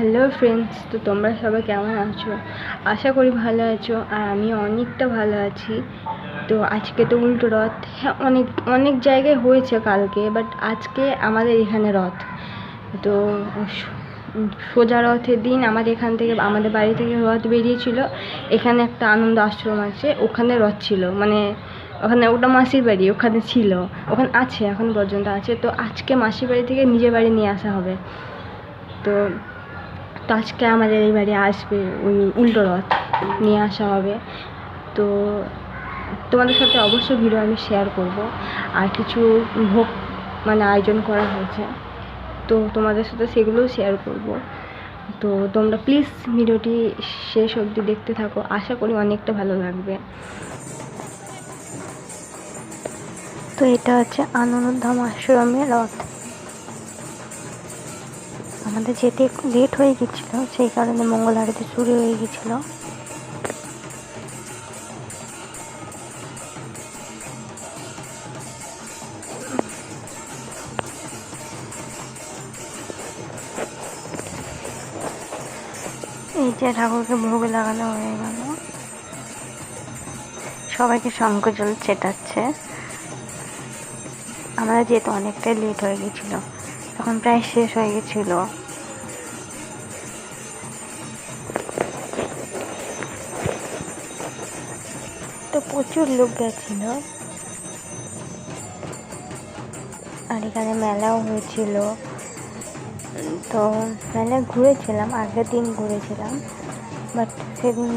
Hello friends তো তোমরা সবাই কেমন আছো? আশা করি ভালো আছো আর আমি অনেকটা ভালো আছি। তো আজকে তো উল্টো রথ। হ্যাঁ অনেক অনেক জায়গায় হয়েছে কালকে বাট আজকে আমাদের এখানে রথ। তো সোজা রথের দিন আমাদের এখান থেকে, আমাদের বাড়ি থেকে রথ বেরিয়েছিল। এখানে একটা আনন্দ আশ্রম আছে, ওখানে রথ ছিল। মানে ওখানে ওটা মাসির বাড়ি, ওখানে ছিল। ওখানে আছে, এখন পর্যন্ত আছে। তো আজকে মাসির বাড়ি থেকে নিজের বাড়ি নিয়ে আসা হবে। তো তো আজকে আমাদের এই বাড়ি আসবে ওই উল্টো রথ নিয়ে আসা হবে। তো তোমাদের সাথে অবশ্যই ভিডিও আমি শেয়ার করব। আর কিছু ভোগ মানে আয়োজন করা হয়েছে, তো তোমাদের সাথে সেগুলোও শেয়ার করব। তো তোমরা প্লিজ ভিডিওটি শেষ অবধি দেখতে থাকো। আশা করি অনেকটা ভালো লাগবে। তো এটা হচ্ছে আনন্দধাম আশ্রমের রথ। আমাদের যেতে লেট হয়ে গেছিল, সেই কারণে মঙ্গল আরতি শুরু হয়ে গেছিল। এই যে ঠাকুরকে ভোগ লাগানো হয়ে গেল। সবাইকে শঙ্খ জল ছেটাচ্ছে আমরা যেহেতু অনেকটাই লেট হয়ে গেছিল। তখন প্রায় শেষ হয়ে গেছিল। তো প্রচুর লোক গেছিল। আর এখানে মেলাও হয়েছিল। তো মেলায় ঘুরেছিলাম, আগের দিন ঘুরেছিলাম বাট সেদিন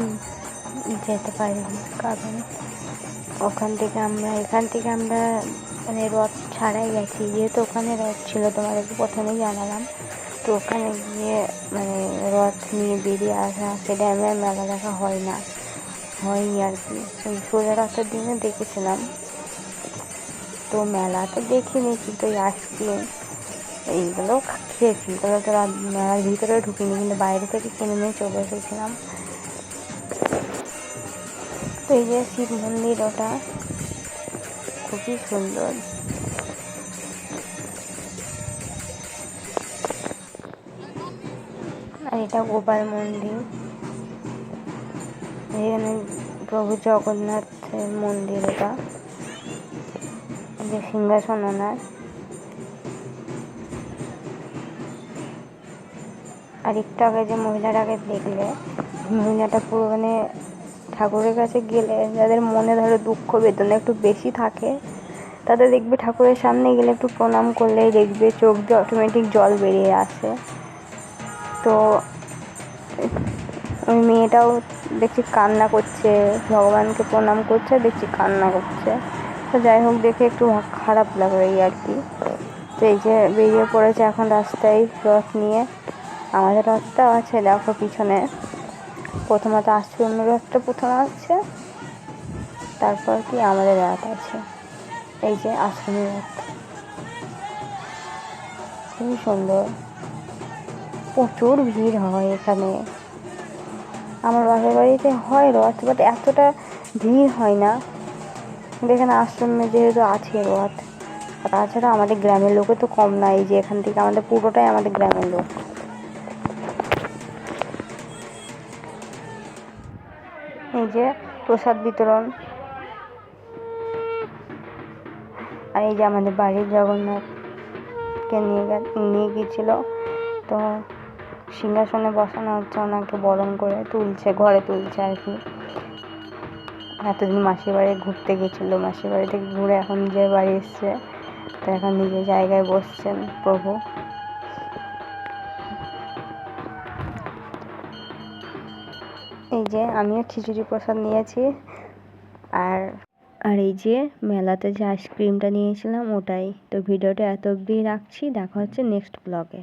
যেতে পারিনি, কারণ ওখান থেকে আমরা, এখান থেকে আমরা মানে রথ ছাড়াই গেছি। যেহেতু ওখানে রথ ছিল, তোমাদেরকে প্রথমেই জানালাম। তো ওখানে গিয়ে মানে রথ নিয়ে বেরিয়ে আসা, সেটা আমার মেলা দেখা হয় না। হয়নি আর কি। ওই সোজা রথের দিনে দেখেছিলাম। তো মেলা তো দেখিনি, কিন্তু ওই আইসক্রিম এইগুলো খেয়েছি। এগুলো তো আর মেলার ভিতরে ঢুকিনি, কিন্তু বাইরে থেকে কিনে নিয়ে চলে এসেছিলাম। তো এই যে শিব মন্দির ওটা। খুবই সুন্দর। আর এটা গোপাল মন্দির। এখানে প্রভু জগন্নাথের মন্দির এটা। যে সিংহাসন ওনার। আর একটু আগে যে মহিলাটাকে দেখলে, মহিলাটা পুরো মানে ঠাকুরের কাছে গেলে যাদের মনে ধরো দুঃখ, বেদনা একটু বেশি থাকে, তাদের দেখবে ঠাকুরের সামনে গেলে একটু প্রণাম করলেই দেখবে চোখ দিয়ে অটোমেটিক জল বেরিয়ে আসে। তো ওই মেয়েটাও দেখছি কান্না করছে, ভগবানকে প্রণাম করছে, দেখছি কান্না করছে। তো যাই হোক, দেখে একটু খারাপ লাগল এই আর কি। তো এই যে বেরিয়ে পড়েছে এখন রাস্তায় রথ নিয়ে, আমাদের রথটাও আছে দেখো পিছনে। প্রথমত আশ্রমের রথটা প্রথম আছে, তারপর কি আমাদের রাত আছে। এই যে আশ্রমের রথ খুবই সুন্দর। প্রচুর ভিড় হয় এখানে। আমার বাপের বাড়িতে হয় রথ বাট এতটা ভিড় হয় না। এখানে আশ্রমে যেহেতু আছে রথ তাছাড়া আমাদের গ্রামের লোকে তো কম নাই যে এখান থেকে আমাদের পুরোটাই আমাদের গ্রামের লোক। এই যে প্রসাদ বিতরণ। আর এই যে আমাদের বাড়ির জগন্নাথকে নিয়ে নিয়ে গিয়েছিল। তো সিংহাসনে বসানো হচ্ছে, ওনাকে বরণ করে তুলছে, ঘরে তুলছে আর কি। এতদিন মাসির বাড়ি ঘুরতে গেছিল মাসির বাড়ি থেকে ঘুরে এখন নিজের বাড়ি এসছে। তো এখন নিজের জায়গায় বসছেন প্রভু। এই যে আমিও খিচুড়ি প্রসাদ নিয়েছি। আর আর এই যে মেলাতে যে আইসক্রিমটা নিয়েছিলাম ওটাই। তো ভিডিওটা এত অবধি রাখছি, দেখা হচ্ছে নেক্সট ব্লগে